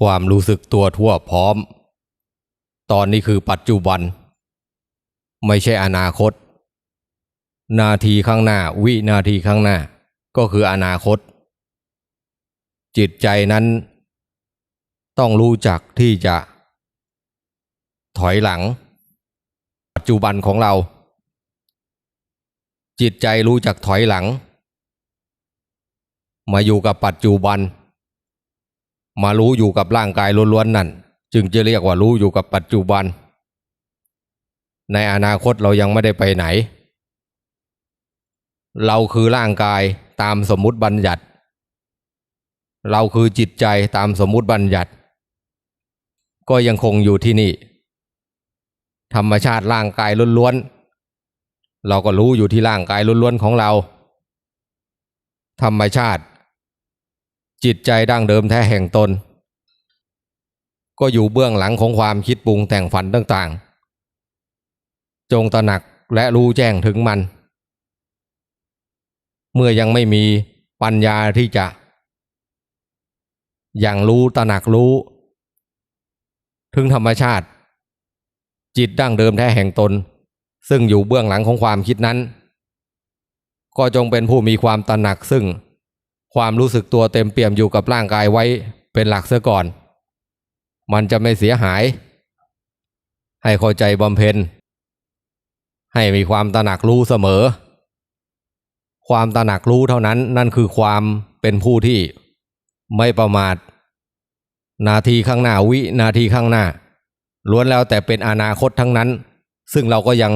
ความรู้สึกตัวทั่วพร้อม ตอนนี้คือปัจจุบัน ไม่ใช่อนาคต นาทีข้างหน้า วินาทีข้างหน้า ก็คืออนาคต จิตใจนั้น ต้องรู้จักที่จะ ถอยหลัง ปัจจุบันของเรา จิตใจรู้จักถอยหลัง มาอยู่กับปัจจุบัน มารู้อยู่กับร่างกายล้วนๆนั่น จึงจะเรียกว่ารู้อยู่กับปัจจุบัน ในอนาคตเรายังไม่ได้ไปไหน เราคือร่างกายตามสมมุติบัญญัติ เราคือจิตใจตามสมมุติบัญญัติ ก็ยังคงอยู่ที่นี่ ธรรมชาติร่างกายล้วนๆเราก็รู้อยู่ที่ร่างกายล้วนๆของเรา ธรรมชาติ จิตใจดั้งเดิมแท้แห่งตน ก็อยู่เบื้องหลังของความคิดปรุงแต่งฝันต่างๆ จงตระหนักและรู้แจ้งถึงมัน เมื่อยังไม่มีปัญญาที่จะ อย่างรู้ตระหนักรู้ ถึงธรรมชาติ จิตดั้งเดิมแท้แห่งตน ซึ่งอยู่เบื้องหลังของความคิดนั้น ก็จงเป็นผู้มีความตระหนักซึ่ง ความรู้สึกตัวเต็มเปี่ยมอยู่กับร่างกายไว้เป็นหลักเสียก่อน มันจะไม่เสียหาย ให้เข้าใจบำเพ็ญ ให้มีความตระหนักรู้เสมอ ความตระหนักรู้เท่านั้นนั่นคือความเป็นผู้ที่ไม่ประมาท นาทีข้างหน้าวินาทีข้างหน้า ล้วนแล้วแต่เป็นอนาคตทั้งนั้น ซึ่งเราก็ยัง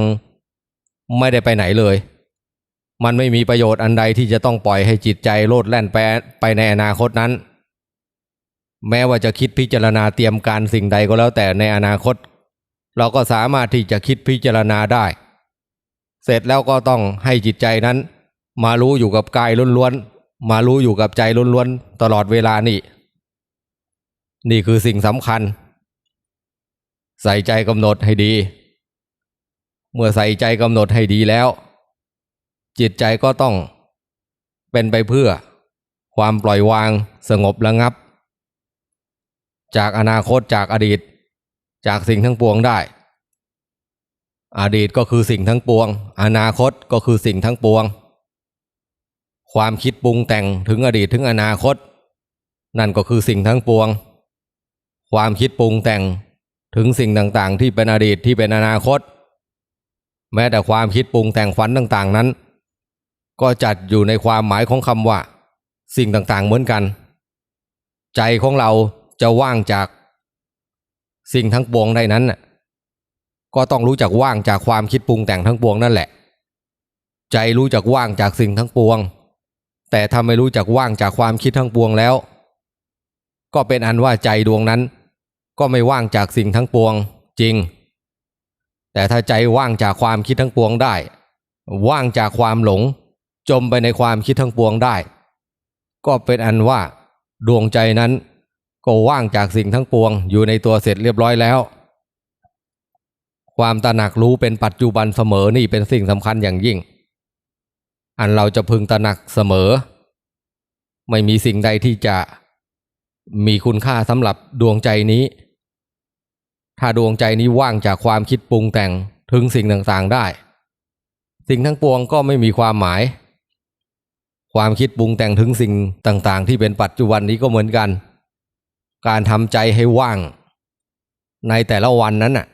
ไม่ได้ไปไหนเลย มันไม่มีประโยชน์อันใดที่จะต้องปล่อยให้จิตใจโลดแล่นไปไปในอนาคตนั้น แม้ว่าจะคิดพิจารณาเตรียมการสิ่งใดก็แล้วแต่ในอนาคต เราก็สามารถที่จะคิดพิจารณาได้ เสร็จแล้วก็ต้องให้จิตใจนั้น มารู้อยู่กับกายล้วนๆมารู้อยู่กับใจล้วนๆตลอดเวลานี่ นี่คือสิ่งสำคัญ ใส่ใจกำหนดให้ดี เมื่อใส่ใจกำหนดให้ดีแล้ว จิตใจก็ต้องเป็นไปเพื่อความปล่อยวางสงบระงับ จากอนาคตจากอดีต จากสิ่งทั้งปวงได้ อดีตก็คือสิ่งทั้งปวง อนาคตก็คือสิ่งทั้งปวง ความคิดปรุงแต่งถึงอดีตถึงอนาคต นั่นก็คือสิ่งทั้งปวง ความคิดปรุงแต่งถึงสิ่งต่างๆ ที่เป็นอดีตที่เป็นอนาคต แม้แต่ความคิดปรุงแต่งฝันต่าง ๆ นั้น ก็จัดอยู่ในความหมายของคำว่า สิ่งต่างๆเหมือนกัน ใจของเราจะว่างจาก สิ่งทั้งปวงได้นั้นก็ต้องรู้จักว่างจากความคิดปรุงแต่งทั้งปวงนั่นแหละ ใจรู้จักว่างจากสิ่งทั้งปวง แต่ถ้าไม่รู้จักว่างจากความคิดทั้งปวงแล้ว ก็เป็นอันว่าใจดวงนั้น ก็ไม่ว่างจากสิ่งทั้งปวงจริง แต่ถ้าใจว่างจากความคิดทั้งปวงได้ ว่างจากความหลง จมไปในความคิดทั้งปวงได้ ก็เป็นอันว่า ดวงใจนั้น ก็ว่างจากสิ่งทั้งปวงอยู่ในตัวเสร็จเรียบร้อยแล้ว ความตระหนักรู้เป็นปัจจุบันเสมอนี่เป็นสิ่งสำคัญอย่างยิ่ง อันเราจะพึงตระหนักเสมอ ไม่มีสิ่งใดที่จะมีคุณค่าสำหรับดวงใจนี้ ถ้าดวงใจนี้ว่างจากความคิดปรุงแต่งถึงสิ่งต่างๆได้ สิ่งทั้งปวงก็ไม่มีความหมาย ความคิดปรุงแต่งถึงสิ่งต่างๆ ที่เป็นปัจจุบันนี้ก็เหมือนกัน การทำใจให้ว่าง ในแต่ละวันนั้นน่ะ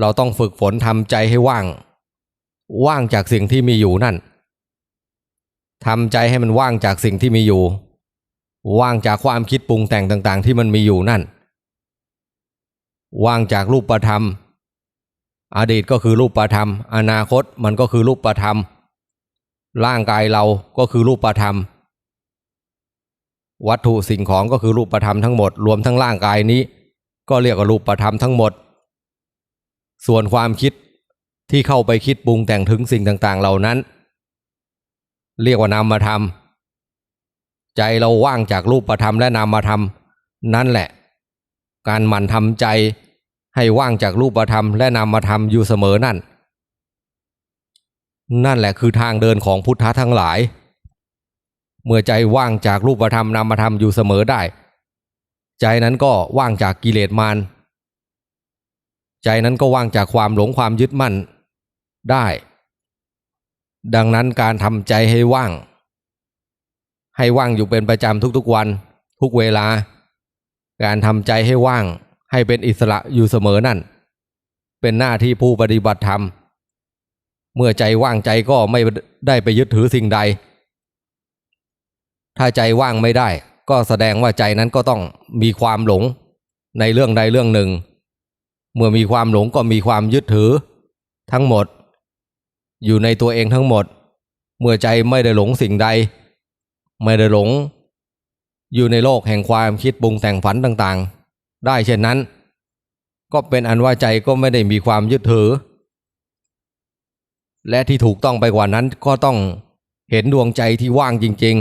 เราต้องฝึกฝนทำใจให้ว่าง ว่างจากสิ่งที่มีอยู่นั่นทำใจให้มันว่างจากสิ่งที่มีอยู่ ว่างจากความคิดปรุงแต่งต่าง ๆ ที่มันมีอยู่นั่น ว่างจากรูปประธรรม อดีตก็คือรูปประธรรม อนาคตมันก็คือรูปประธรรม ร่างกายเราก็คือรูปธรรม วัตถุสิ่งของก็คือรูปธรรมทั้งหมด รวมทั้งร่างกายนี้ ก็เรียกว่ารูปธรรมทั้งหมด ส่วนความคิดที่เข้าไปคิดปรุงแต่งถึงสิ่งต่างๆ เหล่านั้น เรียกว่านามธรรมใจเราว่างจากรูปธรรมและนามธรรม นั่นแหละ การหมั่นทำใจให้ว่างจากรูปธรรมและนามธรรมอยู่เสมอนั่น นั่นแหละคือทางเดินของพุทธะทั้งหลาย เมื่อใจว่างจากรูปธรรมนามธรรมอยู่เสมอได้ ใจนั้นก็ว่างจากกิเลสมารใจนั้นก็ว่างจากความหลงความยึดมั่นได้ ดังนั้นการทำใจให้ว่าง ให้ว่างอยู่เป็นประจำทุกๆวัน ทุกเวลา การทำใจให้ว่างให้เป็นอิสระอยู่เสมอนั่น เป็นหน้าที่ผู้ปฏิบัติธรรม เมื่อใจว่างใจก็ไม่ได้ไปยึดถือสิ่งใด ถ้าใจว่างไม่ได้ ก็แสดงว่าใจนั้นก็ต้องมีความหลงในเรื่องใดเรื่องหนึ่ง เมื่อมีความหลงก็มีความยึดถือ ทั้งหมด อยู่ในตัวเองทั้งหมด เมื่อใจไม่ได้หลงสิ่งใด ไม่ได้หลง อยู่ในโลกแห่งความคิดปรุงแต่งฝันต่างๆ ได้เช่นนั้น ก็เป็นอันว่าใจก็ไม่ได้มีความยึดถือ และที่ถูกต้องไปกว่านั้นก็ต้องเห็นดวงใจที่ว่างจริง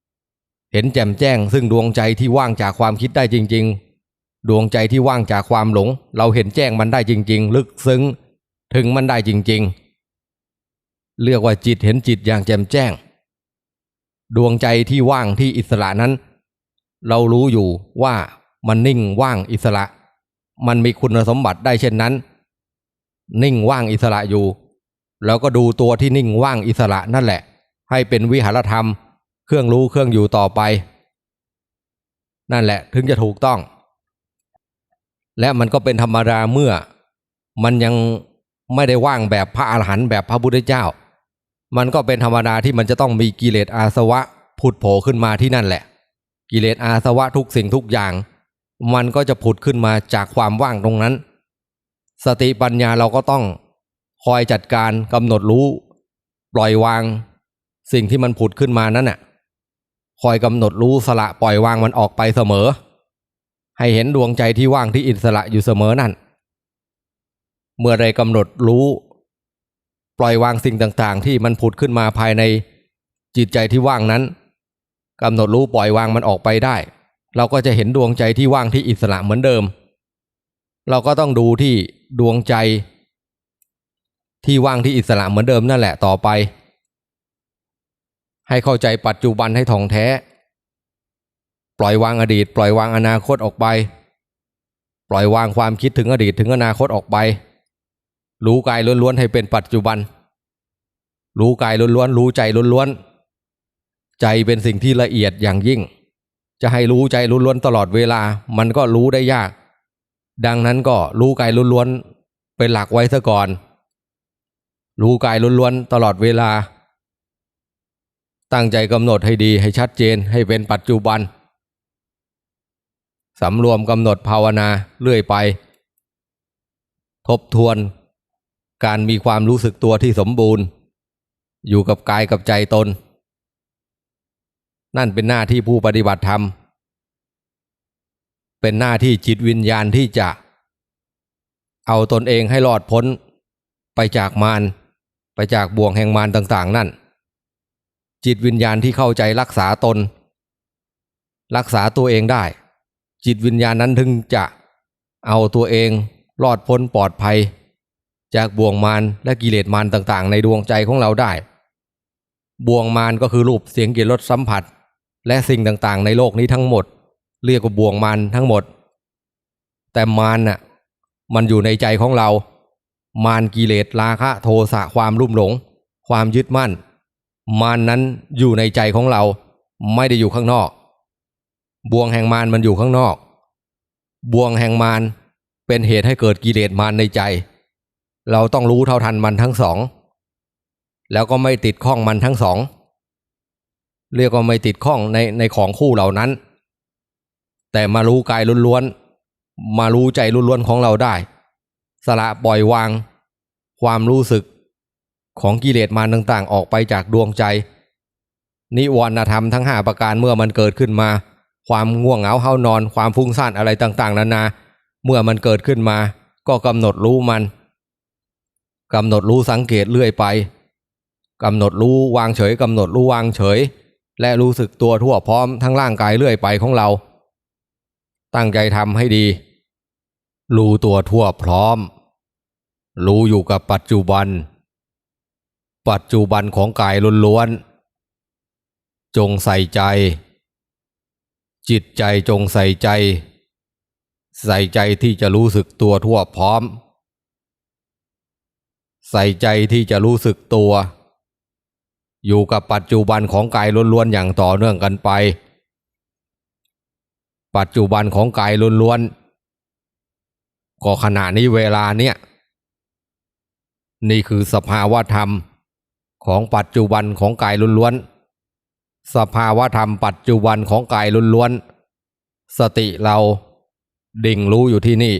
ๆ เห็นแจ่มแจ้ง ซึ่งดวงใจที่ว่างจากความคิดได้จริง ๆ ดวงใจที่ว่างจากความหลง เราเห็นแจ้งมันได้จริง ๆ ลึกซึ้งถึงมันได้จริง ๆ เรียกว่าจิตเห็นจิตอย่างแจ่มแจ้ง ดวงใจที่ว่างที่อิสระนั้น เรารู้อยู่ว่ามันนิ่งว่างอิสระ มันมีคุณสมบัติได้เช่นนั้น นิ่งว่างอิสระอยู่ แล้วก็ดูตัวที่นิ่งว่างอิสระนั่นแหละ ให้เป็นวิหารธรรม เครื่องรู้เครื่องอยู่ต่อไป นั่นแหละถึงจะถูกต้อง และมันก็เป็นธรรมดาเมื่อ มันยังไม่ได้ว่างแบบพระอาหารหันต์แบบพระพุทธเจ้า มันก็เป็นธรรมดาที่มันจะต้องมีกิเลสอาสวะผุดโผล่ขึ้นมาที่นั่นแหละ กิเลสอาสวะทุกสิ่งทุกอย่าง มันก็จะผุดขึ้นมาจากความว่างตรงนั้น สติปัญญาเราก็ต้อง คอยจัดการกำหนดรู้ ปล่อยวาง สิ่งที่มันผุดขึ้นมานั้นน่ะคอยกำหนดรู้สละปล่อยวางมันออกไปเสมอ ให้เห็นดวงใจที่ว่างที่อิสระอยู่เสมอนั่น เมื่อใดกำหนดรู้ ปล่อยวางสิ่งต่างๆ ที่มันผุดขึ้นมาภายในจิตใจที่ว่างนั้นกำหนดรู้ปล่อยวางมันออกไปได้ เราก็จะเห็นดวงใจที่ว่างที่อิสระเหมือนเดิม เราก็ต้องดูที่ดวงใจ ที่ว่างที่อิสระเหมือนเดิมนั่นแหละต่อไป ให้เข้าใจปัจจุบันให้ท่องแท้ ปล่อยวางอดีต ปล่อยวางอนาคตออกไป ปล่อยวางความคิดถึงอดีตถึงอนาคตออกไป รู้กายล้วนๆให้เป็นปัจจุบัน รู้กายล้วนๆรู้ใจล้วนๆใจเป็นสิ่งที่ละเอียดอย่างยิ่ง จะให้รู้ใจล้วนๆตลอดเวลามันก็รู้ได้ยาก ดังนั้นก็รู้กายล้วนๆเป็นหลักไว้ซะก่อน รู้กายล้วนๆตลอดเวลา ตั้งใจกำหนดให้ดีให้ชัดเจนให้เป็นปัจจุบันสำรวมกำหนดภาวนาเรื่อยไป ทบทวน การมีความรู้สึกตัวที่สมบูรณ์ อยู่กับกายกับใจตน นั่นเป็นหน้าที่ผู้ปฏิบัติธรรม เป็นหน้าที่จิตวิญญาณที่จะ เอาตนเองให้รอดพ้นไปจากมาร ไปจากบ่วงแห่งมารต่างๆ นั่น จิตวิญญาณที่เข้าใจรักษาตน รักษาตัวเองได้ จิตวิญญาณนั้นถึงจะเอาตัวเองรอดพ้นปลอดภัย จากบ่วงมารและกิเลสมารต่างๆ ในดวงใจของเราได้ บ่วงมารก็คือรูปเสียงกลิ่นรสสัมผัส และสิ่งต่างๆ ในโลกนี้ทั้งหมด เรียกว่าบ่วงมารทั้งหมด แต่มารน่ะมันอยู่ในใจของเรา มารกิเลสราคะโทสะความรุ่มหลง ความยึดมั่น มารนนั้นอยู่ในใจของเราไม่ได้อยู่ข้างนอก บ่วงแห่งมารมันอยู่ข้างนอก บ่วงแห่งมารเป็นเหตุให้เกิดกิเลสมารในใจ เราต้องรู้เท่าทันมันทั้งสอง แล้วก็ไม่ติดข้องมันทั้งสอง เรียกว่าไม่ติดข้องในในของคู่เหล่านั้น แต่มารู้กายล้วนๆมารู้ใจล้วนๆของเราได้ สละปล่อยวาง ความรู้สึกของกิเลสมารต่างๆ ออกไปจากดวงใจ นิวรณธรรมทั้งห้าประการเมื่อมันเกิดขึ้นมา ความง่วงเหงาเฮานอน ความฟุ้งซ่านอะไรต่างๆ นานา เมื่อมันเกิดขึ้นมา ก็กำหนดรู้มันกำหนดรู้สังเกตเรื่อยไปกำหนดรู้วางเฉยกำหนดรู้วางเฉย และรู้สึกตัวทั่วพร้อมทั้งร่างกายเรื่อยไปของเรา ตั้งใจทำให้ดี รู้ตัวทั่วพร้อม รู้อยู่กับปัจจุบัน ปัจจุบันของกายล้วนๆ จงใส่ใจ จิตใจจงใส่ใจ ใส่ใจที่จะรู้สึกตัวทั่วพร้อม ใส่ใจที่จะรู้สึกตัว อยู่กับปัจจุบันของกายล้วนๆอย่างต่อเนื่องกันไป ปัจจุบันของกายล้วนๆ ก็ขณะนี้เวลาเนี้ยนี่คือสภาวะธรรมของปัจจุบันของกายล้วนๆ สภาวะธรรมปัจจุบันของกายล้วนๆ สติเราดิ่งรู้อยู่ที่นี่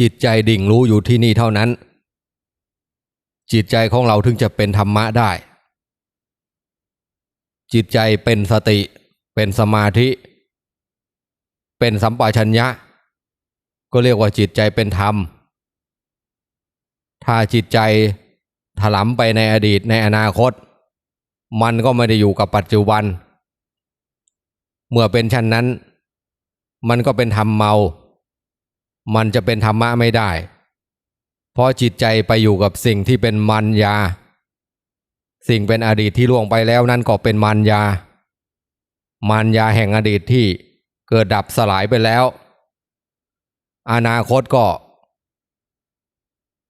จิตใจดิ่งรู้อยู่ที่นี่เท่านั้น จิตใจของเราถึงจะเป็นธรรมะได้ จิตใจเป็นสติ เป็นสมาธิ เป็นสัมปชัญญะ ก็เรียกว่าจิตใจเป็นธรรม ถ้าจิตใจถลำไปในอดีตในอนาคต มันก็ไม่ได้อยู่กับปัจจุบัน เมื่อเป็นเช่นนั้น มันก็เป็นธรรมเมา มันจะเป็นธรรมะไม่ได้ เพราะจิตใจไปอยู่กับสิ่งที่เป็นมันยา สิ่งเป็นอดีตที่ล่วงไปแล้วนั่นก็เป็นมันยา มันยาแห่งอดีตที่เกิดดับสลายไปแล้ว อนาคตก็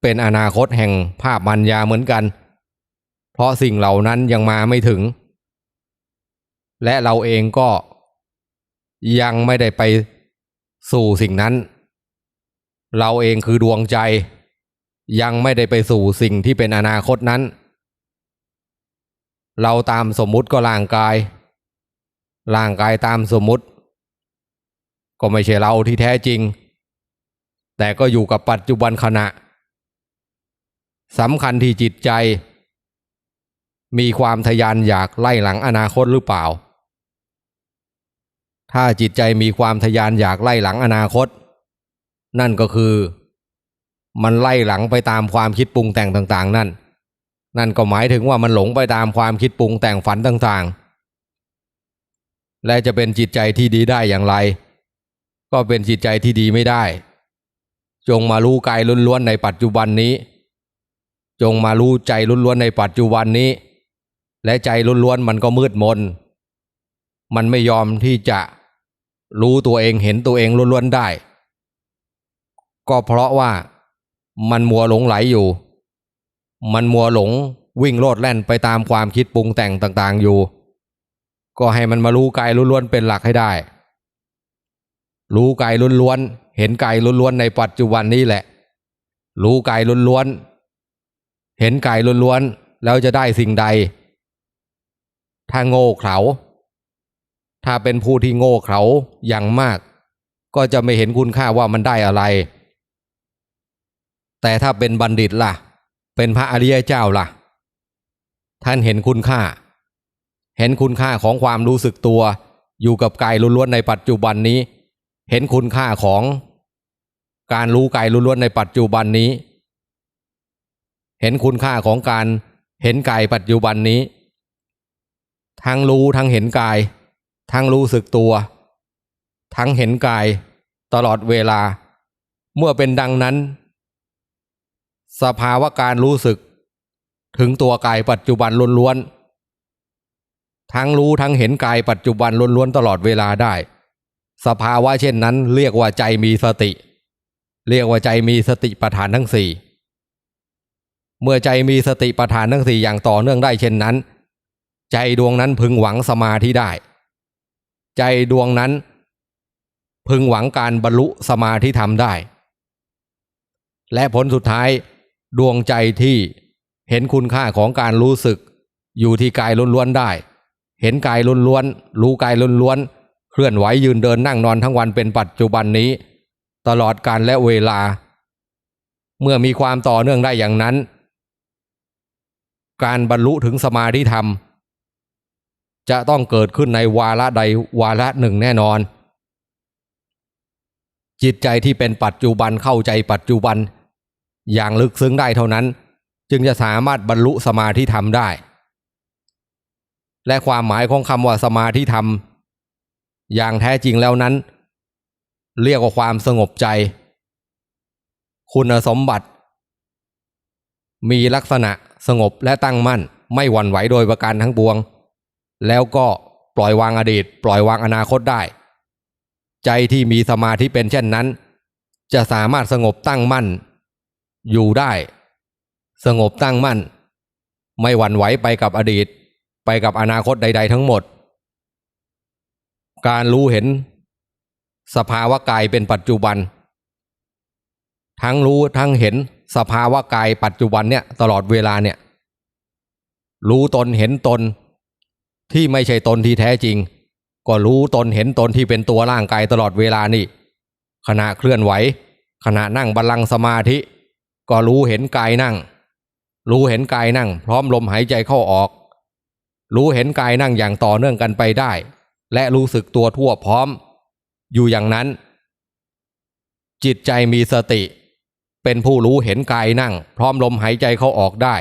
เป็นอนาคตแห่งภาพมันยาเหมือนกัน เพราะสิ่งเหล่านั้นยังมาไม่ถึง และเราเองก็ยังไม่ได้ไปสู่สิ่งนั้น เราเองคือดวงใจ ยังไม่ได้ไปสู่สิ่งที่เป็นอนาคตนั้น เราตามสมมุติก็ร่างกาย ร่างกายตามสมมุติ ก็ไม่ใช่เราที่แท้จริง แต่ก็อยู่กับปัจจุบันขณะสำคัญที่จิตใจ มีความทยานอยากไล่หลังอนาคตหรือเปล่า ถ้าจิตใจมีความทยานอยากไล่หลังอนาคต นั่นก็คือ มันไล่หลังไปตามความคิดปรุงแต่งต่างๆ นั่น นั่นก็หมายถึงว่ามันหลงไปตามความคิดปรุงแต่งฝันต่างๆ และจะเป็นจิตใจที่ดีได้อย่างไร ก็เป็นจิตใจที่ดีไม่ได้ จงมารู้กายล้วนๆในปัจจุบันนี้ จงมารู้ใจล้วนๆในปัจจุบันนี้ และใจล้วนๆมันก็มืดมน มันไม่ยอมที่จะรู้ตัวเองเห็นตัวเองล้วนๆได้ ก็เพราะว่ามันมัวหลงไหลอยู่ มันมัวหลงวิ่งโลดแล่นไปตามความคิดปรุงแต่งต่างๆอยู่ ก็ให้มันมารู้กายล้วนๆเป็นหลักให้ได้ รู้กายล้วนๆ เห็นกายล้วนๆในปัจจุบันนี้แหละ รู้กายล้วนๆเห็นกายล้วนๆแล้วจะได้สิ่งใด ถ้าโง่เขลาถ้าเป็นผู้ที่โง่เขลาอย่างมาก ก็จะไม่เห็นคุณค่าว่ามันได้อะไร แต่ถ้าเป็นบัณฑิตล่ะ เป็นพระอริยเจ้าล่ะ ท่านเห็นคุณค่า เห็นคุณค่าของความรู้สึกตัว อยู่กับกายล้วนๆในปัจจุบันนี้ เห็นคุณค่าของการรู้กายล้วนๆในปัจจุบันนี้ เห็นคุณค่าของการเห็นกายปัจจุบันนี้ ทั้งรู้ทั้งเห็นกาย ทั้งรู้สึกตัว ทั้งเห็นกายตลอดเวลา เมื่อเป็นดังนั้น สภาวะการรู้สึก ถึงตัวกายปัจจุบันล้วนๆทั้งรู้ทั้งเห็นกายปัจจุบันล้วนๆตลอดเวลาได้ สภาวะเช่นนั้น เรียกว่าใจมีสติ เรียกว่าใจมีสติปัฏฐานทั้งสี่เมื่อใจมีสติปัฏฐานทั้งสี่อย่างต่อเนื่องได้เช่นนั้น ใจดวงนั้นพึงหวังสมาธิได้ ใจดวงนั้น พึงหวังการบรรลุสมาธิธรรมได้ และผลสุดท้ายดวงใจที่เห็นคุณค่าของการรู้สึก อยู่ที่กายล้วนๆได้ เห็นกายล้วนๆรู้กายล้วนๆ เคลื่อนไหวยืนเดินนั่งนอนทั้งวันเป็นปัจจุบันนี้ ตลอดการและเวลา เมื่อมีความต่อเนื่องได้อย่างนั้น การบรรลุถึงสมาธิธรรม จะต้องเกิดขึ้นในวาระใดวาระหนึ่งแน่นอน จิตใจที่เป็นปัจจุบันเข้าใจปัจจุบัน อย่างลึกซึ้งได้เท่านั้น จึงจะสามารถบรรลุสมาธิธรรมได้ และความหมายของคำว่าสมาธิธรรม อย่างแท้จริงแล้วนั้น เรียกว่าความสงบใจ คุณสมบัติ มีลักษณะสงบและตั้งมั่น ไม่หวั่นไหวโดยประการทั้งปวง แล้วก็ปล่อยวางอดีต ปล่อยวางอนาคตได้ ใจที่มีสมาธิเป็นเช่นนั้น จะสามารถสงบตั้งมั่น อยู่ได้ สงบตั้งมั่น ไม่หวั่นไหวไปกับอดีต ไปกับอนาคตใด ๆ ทั้งหมด การรู้เห็น สภาวะกายเป็นปัจจุบัน ทั้งรู้ทั้งเห็นสภาวะกายปัจจุบันเนี่ยตลอดเวลาเนี่ย รู้ตนเห็นตนที่ไม่ใช่ตนที่แท้จริง ก็รู้ตนเห็นตนที่เป็นตัวร่างกายตลอดเวลานี่ขณะเคลื่อนไหว ขณะนั่งบัลลังก์สมาธิ ก็รู้เห็นกายนั่ง รู้เห็นกายนั่ง พร้อมลมหายใจเข้าออก รู้เห็นกายนั่งอย่างต่อเนื่องกันไปได้ และรู้สึกตัวทั่วพร้อม อยู่อย่างนั้น จิตใจมีสติ เป็นผู้รู้เห็นกายนั่ง พร้อมลมหายใจเข้าออกได้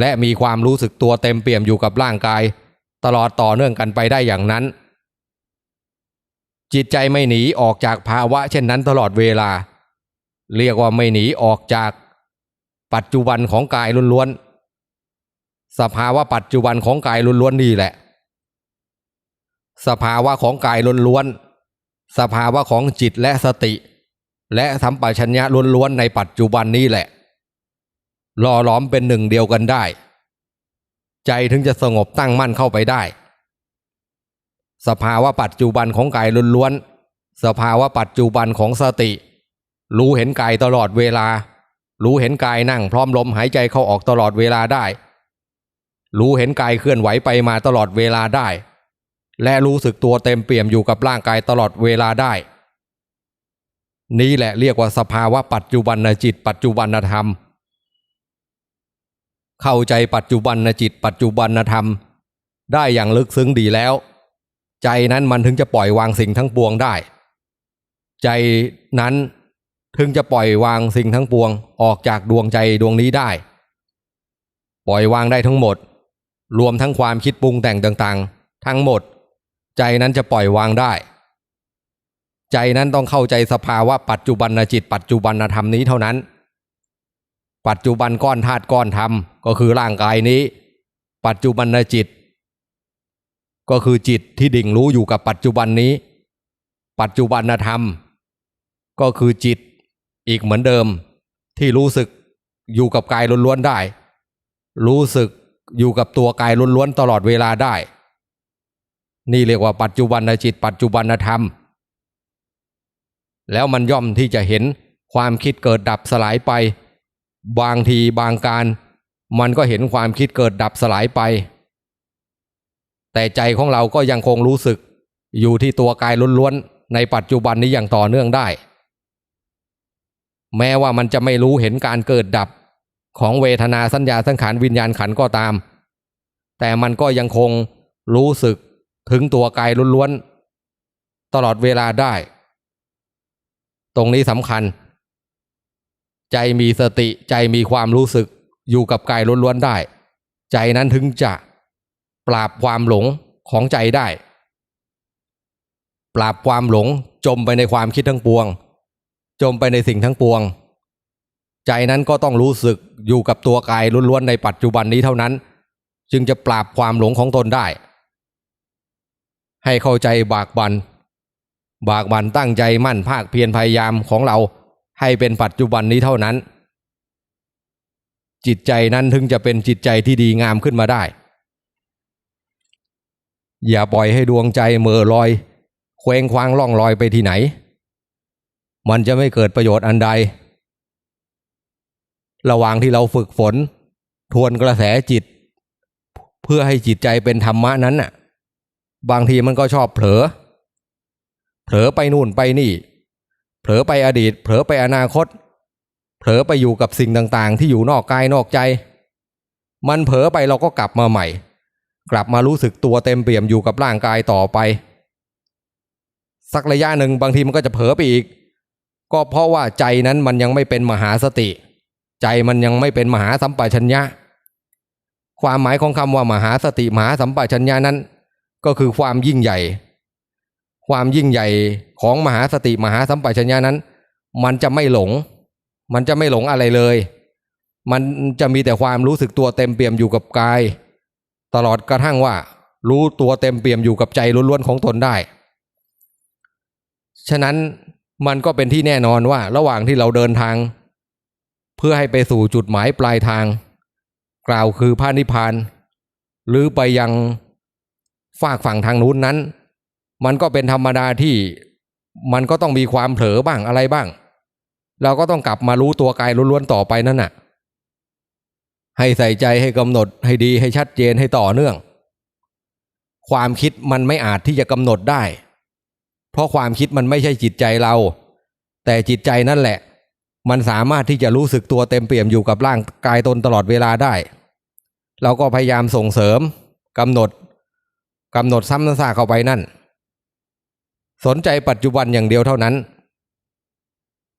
และมีความรู้สึกตัวเต็มเปี่ยมอยู่กับร่างกาย ตลอดต่อเนื่องกันไปได้อย่างนั้น จิตใจไม่หนีออกจากภาวะเช่นนั้นตลอดเวลา เรียกว่าไม่หนีออกจากปัจจุบันของกายล้วนๆสภาวะปัจจุบันของกายล้วนๆนี่แหละ สภาวะของกายล้วนๆสภาวะของจิตและสติ และสัมปชัญญะล้วนๆในปัจจุบันนี้แหละหล่อหลอมเป็นหนึ่งเดียวกันได้ ใจถึงจะสงบตั้งมั่นเข้าไปได้ สภาวะปัจจุบันของกายล้วนๆสภาวะปัจจุบันของสติ รู้เห็นกายตลอดเวลา รู้เห็นกายนั่งพร้อมลมหายใจเข้าออกตลอดเวลาได้ รู้เห็นกายเคลื่อนไหวไปมาตลอดเวลาได้ และรู้สึกตัวเต็มเปี่ยมอยู่กับร่างกายตลอดเวลาได้ นี้แหละเรียกว่าสภาวะปัจจุบันจิต ปัจจุบันธรรม เข้าใจปัจจุบันจิต ปัจจุบันธรรม ได้อย่างลึกซึ้งดีแล้ว ใจนั้นมันถึงจะปล่อยวางสิ่งทั้งปวงได้ ใจนั้นถึงจะปล่อยวางสิ่งทั้งปวงออกจากดวงใจดวงนี้ได้ ปล่อยวางได้ทั้งหมด รวมทั้งความคิดปรุงแต่งต่างๆ ทั้งหมด ใจนั้นจะปล่อยวางได้ ใจนั้นต้องเข้าใจสภาวะปัจจุบันจิต ปัจจุบันธรรมนี้เท่านั้น ปัจจุบันก้อนธาตุก้อนธรรมก็คือร่างกายนี้ ปัจจุบันจิต ก็คือจิตที่ดิ่งรู้อยู่กับปัจจุบันนี้ ปัจจุบันธรรม ก็คือจิตอีกเหมือนเดิมที่รู้สึกอยู่กับกายล้วนๆได้ รู้สึกอยู่กับตัวกายล้วนๆตลอดเวลาได้ นี่เรียกว่าปัจจุบันจิต ปัจจุบันธรรม แล้วมันย่อมที่จะเห็นความคิดเกิดดับสลายไป บางทีบางการ มันก็เห็นความคิดเกิดดับสลายไป แต่ใจของเราก็ยังคงรู้สึก อยู่ที่ตัวกายล้วนๆในปัจจุบันนี้อย่างต่อเนื่องได้ แม้ว่ามันจะไม่รู้เห็นการเกิดดับของเวทนาสัญญาสังขารวิญญาณขันก็ตาม แต่มันก็ยังคงรู้สึก ถึงตัวกายล้วนๆ ตลอดเวลาได้ ตรงนี้สำคัญ ใจมีสติใจมีความรู้สึกอยู่กับกายล้วนๆได้ ใจนั้นถึงจะปราบความหลงของใจได้ ปราบความหลงจมไปในความคิดทั้งปวง จมไปในสิ่งทั้งปวง ใจนั้นก็ต้องรู้สึกอยู่กับตัวกายล้วนๆในปัจจุบันนี้เท่านั้น จึงจะปราบความหลงของตนได้ ให้เข้าใจบากบันบากบันตั้งใจมั่นภาคเพียรพยายามของเราให้เป็นปัจจุบันนี้เท่านั้น จิตใจนั้นถึงจะเป็นจิตใจที่ดีงามขึ้นมาได้ อย่าปล่อยให้ดวงใจเหม่อลอยเคว้งคว้างล่องลอยไปที่ไหน มันจะไม่เกิดประโยชน์อันใด ระหว่างที่เราฝึกฝน ทวนกระแสจิต เพื่อให้จิตใจเป็นธรรมะนั้นน่ะ บางทีมันก็ชอบเผลอ เผลอไปนู่นไปนี่ เผลอไปอดีต เผลอไปอนาคต เผลอไปอยู่กับสิ่งต่างๆ ที่อยู่นอกกายนอกใจ มันเผลอไปเราก็กลับมาใหม่ กลับมารู้สึกตัวเต็มเปี่ยมอยู่กับร่างกายต่อไป สักระยะหนึ่งบางทีมันก็จะเผลอไปอีก ก็เพราะว่าใจนั้นมันยังไม่เป็นมหาสติ ใจมันยังไม่เป็นมหาสัมปชัญญะความหมายของคำว่ามหาสติมหาสัมปชัญญะนั้น ก็คือความยิ่งใหญ่ ความยิ่งใหญ่ของมหาสติมหาสัมปชัญญะนั้น มันจะไม่หลง มันจะไม่หลงอะไรเลย มันจะมีแต่ความรู้สึกตัวเต็มเปี่ยมอยู่กับกาย ตลอดกระทั่งว่า รู้ตัวเต็มเปี่ยมอยู่กับใจล้วนๆของตนได้ ฉะนั้นมันก็เป็นที่แน่นอนว่าระหว่างที่เราเดินทาง เพื่อให้ไปสู่จุดหมายปลายทาง กล่าวคือพระนิพพาน หรือไปยัง ฝากฝั่งทางนู้นนั้น มันก็เป็นธรรมดาที่มันก็ต้องมีความเผลอบ้างอะไรบ้าง เราก็ต้องกลับมารู้ตัวกายล้วนๆต่อไปนั่นน่ะ ให้ใส่ใจให้กำหนดให้ดีให้ชัดเจนให้ต่อเนื่อง ความคิดมันไม่อาจที่จะกำหนดได้ เพราะความคิดมันไม่ใช่จิตใจเรา แต่จิตใจนั่นแหละ มันสามารถที่จะรู้สึกตัวเต็มเปี่ยมอยู่กับร่างกายตนตลอดเวลาได้ เราก็พยายามส่งเสริมกำหนด กำหนดซ้ำซากเข้าไปนั่น สนใจปัจจุบันอย่างเดียวเท่านั้น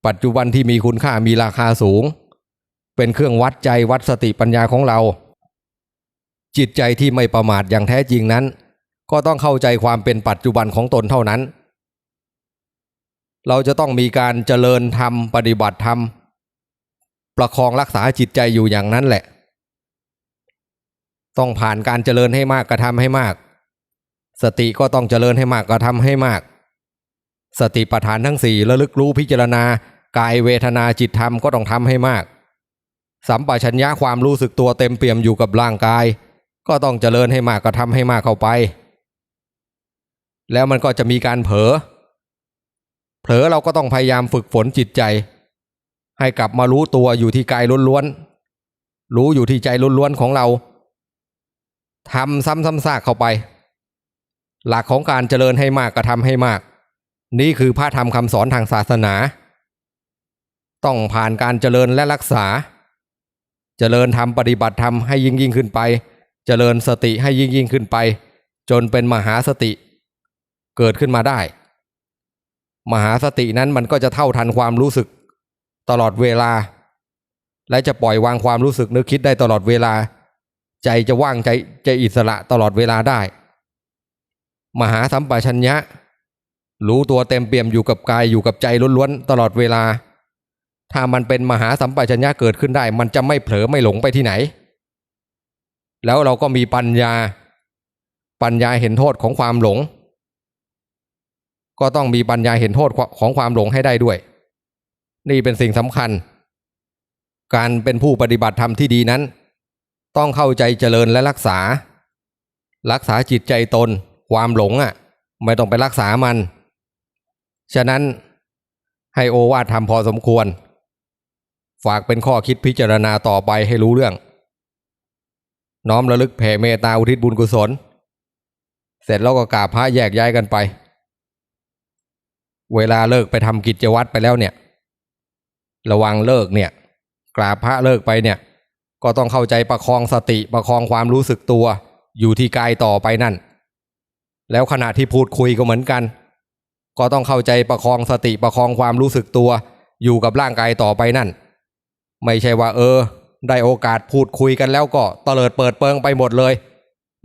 ปัจจุบันที่มีคุณค่ามีราคาสูง เป็นเครื่องวัดใจวัดสติปัญญาของเรา จิตใจที่ไม่ประมาทอย่างแท้จริงนั้น ก็ต้องเข้าใจความเป็นปัจจุบันของตนเท่านั้น เราจะต้องมีการเจริญธรรมปฏิบัติธรรมประคองรักษาจิตใจอยู่อย่างนั้นแหละ ต้องผ่านการเจริญให้มากกระทำให้มาก สติก็ต้องเจริญให้มากกระทำให้มาก สติปัฏฐานทั้งสี่ระลึกรู้พิจารณากายเวทนาจิตธรรมก็ต้องทำให้มาก สัมปชัญญะความรู้สึกตัวเต็มเปี่ยมอยู่กับร่างกาย ก็ต้องเจริญให้มากกระทำให้มากเข้าไป แล้วมันก็จะมีการเผลอเผลอเราก็ต้องพยายามฝึกฝนจิตใจ ให้กลับมารู้ตัวอยู่ที่กายล้วนๆรู้อยู่ที่ใจล้วนๆของเราทำซ้ำๆซากเข้าไป หลักของการเจริญให้มากกระทำให้มาก นี่คือพระธรรมคำสอนทางศาสนา ต้องผ่านการเจริญและรักษา เจริญธรรมปฏิบัติธรรมให้ยิ่งยิ่งขึ้นไป เจริญสติให้ยิ่งยิ่งขึ้นไป จนเป็นมหาสติ เกิดขึ้นมาได้ มหาสตินั้นมันก็จะเท่าทันความรู้สึก ตลอดเวลา และจะปล่อยวางความรู้สึกนึกคิดได้ตลอดเวลา ใจจะว่างใจจะอิสระตลอดเวลาได้ มหาสัมปชัญญะ รู้ตัวเต็มเปี่ยมอยู่กับกายอยู่กับใจล้วนๆตลอดเวลา ถ้ามันเป็นมหาสัมปชัญญะเกิดขึ้นได้ มันจะไม่เผลอไม่หลงไปที่ไหน แล้วเราก็มีปัญญา ปัญญาเห็นโทษของความหลง ก็ต้องมีปัญญาเห็นโทษของความหลงให้ได้ด้วย นี่เป็นสิ่งสำคัญ การเป็นผู้ปฏิบัติธรรมที่ดีนั้น ต้องเข้าใจเจริญและรักษา รักษาจิตใจตน ความหลงอะ ไม่ต้องไปรักษามัน ฉะนั้นให้โอวาททำพอสมควร ฝากเป็นข้อคิดพิจารณาต่อไปให้รู้เรื่อง น้อมระลึกแผ่เมตตาอุทิศบุญกุศล เสร็จแล้วก็กราบพระแยกย้ายกันไป เวลาเลิกไปทำกิจวัตรไปแล้วเนี่ย ระวังเลิกเนี่ยกราบพระเลิกไปเนี่ย ก็ต้องเข้าใจประคองสติประคองความรู้สึกตัวอยู่ที่กายต่อไปนั่น แล้วขณะที่พูดคุยก็เหมือนกัน ก็ต้องเข้าใจประคองสติประคองความรู้สึกตัวอยู่กับร่างกายต่อไปนั่น ไม่ใช่ว่า เออ ได้โอกาสพูดคุยกันแล้วก็เตลิดเปิดเปิงไปหมดเลย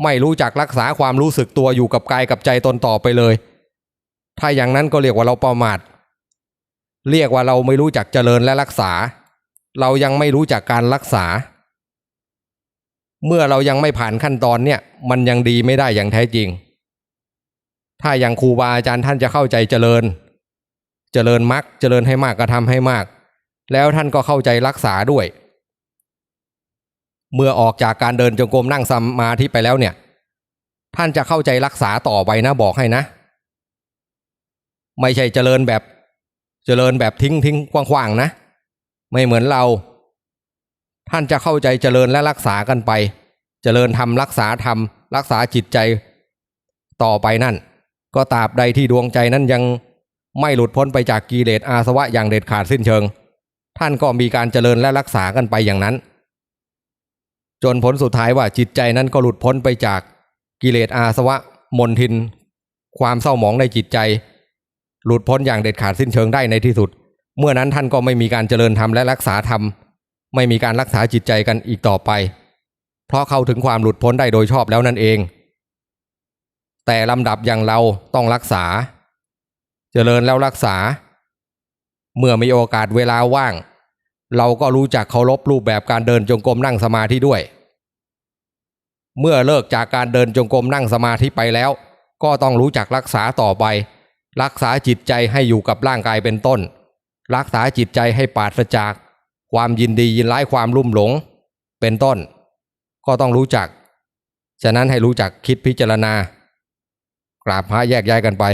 ไม่รู้จักรักษาความรู้สึกตัวอยู่กับกายกับใจตนต่อไปเลย ถ้าอย่างนั้นก็เรียกว่าเราประมาท เรียกว่าเราไม่รู้จักเจริญและรักษา เรายังไม่รู้จักการรักษา เมื่อเรายังไม่ผ่านขั้นตอนเนี่ย มันยังดีไม่ได้อย่างแท้จริง ถ้าอย่างครูบาอาจารย์ท่านจะเข้าใจเจริญ เจริญมรรคเจริญให้มากก็ทำให้มาก แล้วท่านก็เข้าใจรักษาด้วย เมื่อออกจากการเดินจงกรมนั่งสมาธิไปแล้วเนี่ย ท่านจะเข้าใจรักษาต่อไปนะบอกให้นะ ไม่ใช่เจริญแบบเจริญแบบทิ้งทิ้งกว้างๆนะ ไม่เหมือนเรา ท่านจะเข้าใจเจริญและรักษากันไป เจริญทำรักษาทำรักษาจิตใจต่อไปนั่น ก็ตราบใดที่ดวงใจนั้นยังไม่หลุดพ้นไปจากกิเลสอาสวะอย่างเด็ดขาดสิ้นเชิง ท่านก็มีการเจริญและรักษากันไปอย่างนั้น จนผลสุดท้ายว่าจิตใจนั้นก็หลุดพ้นไปจากกิเลสอาสวะมนทิน ความเศร้าหมองในจิตใจ หลุดพ้นอย่างเด็ดขาดสิ้นเชิงได้ในที่สุด เมื่อนั้นท่านก็ไม่มีการเจริญธรรมและรักษาธรรม ไม่มีการรักษาจิตใจกันอีกต่อไป เพราะเข้าถึงความหลุดพ้นได้โดยชอบแล้วนั่นเอง แต่ลำดับอย่างเราต้องรักษา เจริญแล้วรักษา เมื่อมีโอกาสเวลาว่าง เราก็รู้จักเคารพรูปแบบการเดินจงกรมนั่งสมาธิด้วย เมื่อเลิกจากการเดินจงกรมนั่งสมาธิไปแล้ว ก็ต้องรู้จักรักษาต่อไป รักษาจิตใจให้อยู่กับร่างกายเป็นต้น รักษาจิตใจให้ปราศจาก ความยินดียินร้ายความลุ่มหลง เป็นต้น ก็ต้องรู้จัก ฉะนั้นให้รู้จักคิดพิจารณา กราบพระแยกย้ายกันไป